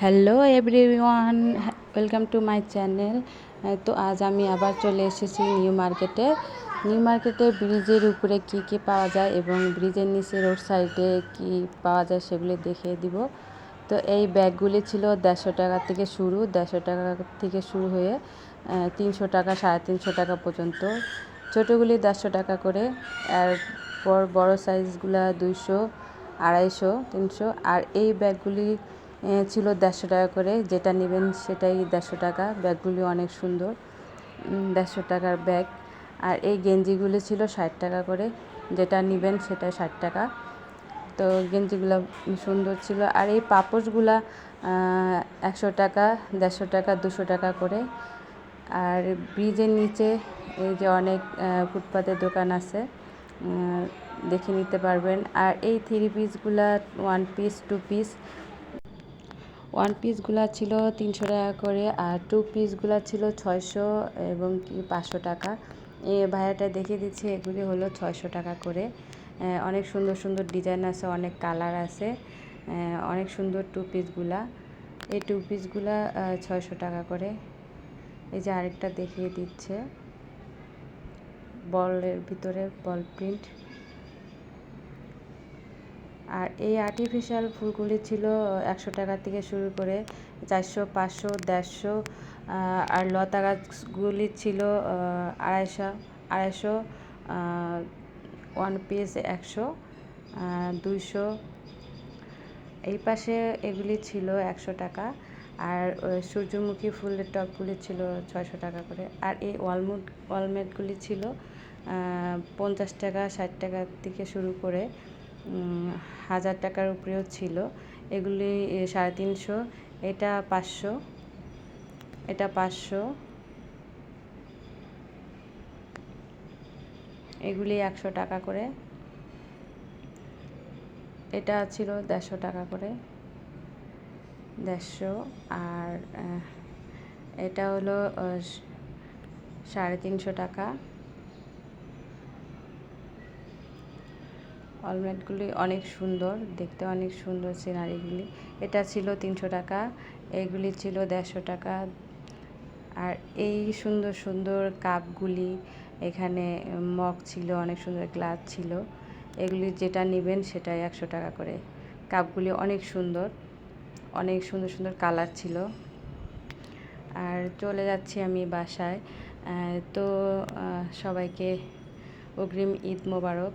Hello every everyone welcome to my channel তো আজ আমি আবার চলে এসেছি নিউ মার্কেটে নিউ মার্কেটে ব্রিজের উপরে কি কি পাওয়া যায় এবং ব্রিজের নিচে রোড সাইডে কি পাওয়া যায় সেগুলি দেখিয়ে দিব। তো এই ব্যাগগুলি ছিল দেড়শো টাকা থেকে শুরু, দেড়শো টাকা থেকে শুরু হয়ে তিনশো টাকা, সাড়ে তিনশো টাকা পর্যন্ত। ছোটোগুলি দেড়শো টাকা করে আর পর বড় সাইজগুলা দুইশো, আড়াইশো, তিনশো। আর এই ব্যাগগুলি ছিল দেড়শো টাকা করে। যেটা নেবেন সেটাই দেড়শো টাকা। ব্যাগগুলি অনেক সুন্দর। দেড়শো টাকার ব্যাগ। আর এই গেঞ্জিগুলি ছিল ষাট টাকা করে। যেটা নেবেন সেটা ষাট টাকা। তো গেঞ্জিগুলো সুন্দর ছিল। আর এই পাপোশগুলা একশো টাকা, দেড়শো টাকা, দুশো টাকা করে। আর ব্রিজের নিচে এই যে অনেক ফুটপাতের দোকান আছে দেখে নিতে পারবেন। আর এই three পিসগুলা, one piece, two piece one পিসগুলা ছিল তিনশো টাকা করে আর টু পিসগুলো ছিল ছয়শো এবং কি পাঁচশো টাকা। এ ভাইয়াটা দেখিয়ে দিচ্ছে, এগুলি হলো ছয়শো টাকা করে। অনেক সুন্দর সুন্দর ডিজাইন আছে, অনেক কালার আছে। অনেক সুন্দর টু পিসগুলা এই টু পিসগুলা ছয়শো টাকা করে। এই যে আরেকটা দেখিয়ে দিচ্ছে। বলের ভিতরে বল প্রিন্ট আর এই আর্টিফিশিয়াল ফুলগুলি ছিল একশো টাকা থেকে শুরু করে চারশো, পাঁচশো, দেড়শো আর লতা গাছগুলি ছিল আড়াইশো আড়াইশো ওয়ান পিস একশো দুইশো। এই পাশে এগুলি ছিল একশো টাকা আর সূর্যমুখী ফুলের টপগুলি ছিল ছয়শো টাকা করে। আর এই ওয়ালমুট, ওয়ালমেটগুলি ছিল পঞ্চাশ টাকা, ষাট টাকা থেকে শুরু করে হাজার টাকার উপরেও ছিল। এগুলি সাড়ে তিনশো, এটা পাঁচশো এটা পাঁচশো। এগুলি একশো টাকা করে। এটা ছিল দেড়শো টাকা করে। দেড়শো, আর এটা হলো সাড়ে তিনশো টাকা। অলমেটগুলি অনেক সুন্দর, দেখতে অনেক সুন্দর সিনারিগুলি এটা ছিল তিনশো টাকা, এগুলি ছিল দেড়শো টাকা। আর এই সুন্দর সুন্দর কাপগুলি, এখানে মগ ছিল, অনেক সুন্দর গ্লাস ছিল। এগুলি যেটা নেবেন সেটাই একশো টাকা করে। কাপগুলি অনেক সুন্দর অনেক সুন্দর সুন্দর কালার ছিল। আর চলে যাচ্ছি আমি বাসায়। তো সবাইকে অগ্রিম ঈদ মোবারক।